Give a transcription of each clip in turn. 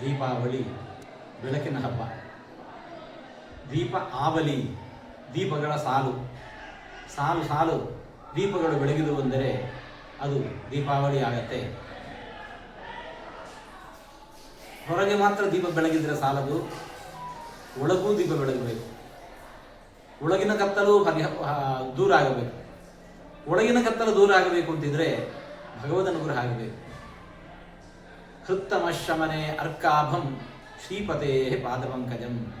ದೀಪಾವಳಿ, ಬೆಳಕಿನ ಹಬ್ಬ, ದೀಪ ಆವಲಿ, ದೀಪಗಳ ಸಾಲು. ಸಾಲು ಸಾಲು. ದೀಪಗಳು ಬೆಳಗಿದು ಬಂದರೆ ಅದು ದೀಪಾವಳಿ ಆಗತ್ತೆ. ಹೊರಗೆ ಮಾತ್ರ ದೀಪ ಬೆಳಗಿದ್ರೆ ಸಾಲದು, ಒಳಗೂ ದೀಪ ಬೆಳಗಬೇಕು. ಒಳಗಿನ ಕತ್ತಲು ಹರಿ ದೂರ ಆಗಬೇಕು. ಒಳಗಿನ ಕತ್ತಲು ದೂರ ಆಗಬೇಕು ಅಂತಿದ್ರೆ ಭಗವದ್ ಅನುಗ್ರಹ ಆಗಬೇಕು. ಹೃತ್ತಮ ಶಮನೆ ಅರ್ಕಾಭಂ ಶ್ರೀಪತೇ ಪಾದಪಂಕಜಂ.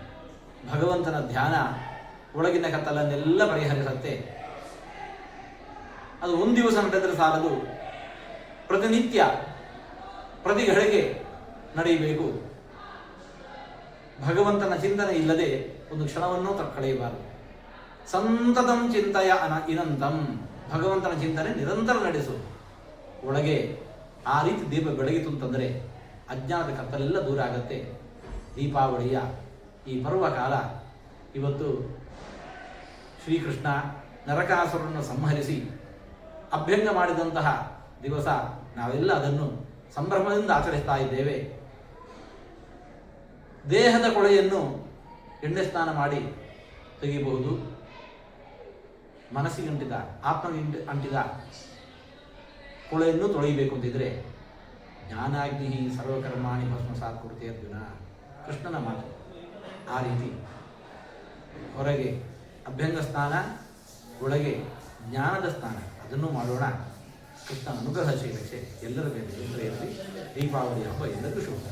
ಭಗವಂತನ ಧ್ಯಾನ ಒಳಗಿನ ಕತ್ತಲನ್ನೆಲ್ಲ ಪರಿಹರಿಸುತ್ತೆ. ಅದು ಒಂದು ದಿವಸ ನಡೆದ್ರೆ ಸಾಲದು. ಪ್ರತಿನಿತ್ಯ, ಪ್ರತಿ ಘಳಿಗೆ ನಡೆಯಬೇಕು. ಭಗವಂತನ ಚಿಂತನೆ ಇಲ್ಲದೆ ಒಂದು ಕ್ಷಣವನ್ನು ತಕ್ಕಳೆಯಬಾರದು. ಕಳೆಯಬಾರದು ಸಂತತಂ ಚಿಂತೆಯ ಅನ ಇನಂತಂ. ಭಗವಂತನ ಚಿಂತನೆ ನಿರಂತರ ನಡೆಸು. ಒಳಗೆ ಆ ರೀತಿ ದೀಪ ಬೆಳಗಿತು ಅಂತಂದರೆ ಅಜ್ಞಾನದ ಕತ್ತಲೆಲ್ಲ ದೂರ ಆಗುತ್ತೆ. ದೀಪಾವಳಿಯ ಈ ಪರ್ವಕಾಲ ಇವತ್ತು ಶ್ರೀಕೃಷ್ಣ ನರಕಾಸುರನ್ನು ಸಂಹರಿಸಿ ಅಭ್ಯಂಗ ಮಾಡಿದಂತಹ ದಿವಸ ನಾವೆಲ್ಲ ಅದನ್ನು ಸಂಭ್ರಮದಿಂದ ಆಚರಿಸ್ತಾ ಇದ್ದೇವೆ. ದೇಹದ ಕೊಳೆಯನ್ನು ಎಣ್ಣೆ ಸ್ನಾನ ಮಾಡಿ ತೆಗೆಯಬಹುದು. ಮನಸ್ಸಿಗೆ ಅಂಟಿದ ಅಂಟಿದ ಕೊಳೆಯನ್ನು ತೊಳೆಯಬೇಕು ಅಂತಿದ್ರೆ ಜ್ಞಾನಾಗ್ನಿ ಸರ್ವಕರ್ಮಾಣಿ ಭಸ್ಮಸಾತ್ ಕೊಡ್ತೀಯ ಅರ್ಜುನ, ಕೃಷ್ಣನ ಮಾತು. ಆ ರೀತಿ ಹೊರಗೆ ಅಭ್ಯಂಗ ಸ್ನಾನ ಒಳಗೆ ಜ್ಞಾನದ ಸ್ನಾನ ಅದನ್ನು ಮಾಡೋಣ. ಕೃಷ್ಣ ಅನುಗ್ರಹ ಶೀಲಕ್ಷೆ ಎಲ್ಲರ ಮೇಲೆ ಎಲ್ಲರ ದೀಪಾವಳಿ ಹಬ್ಬ ಎಲ್ಲರಿಗೂ ಶುಭ.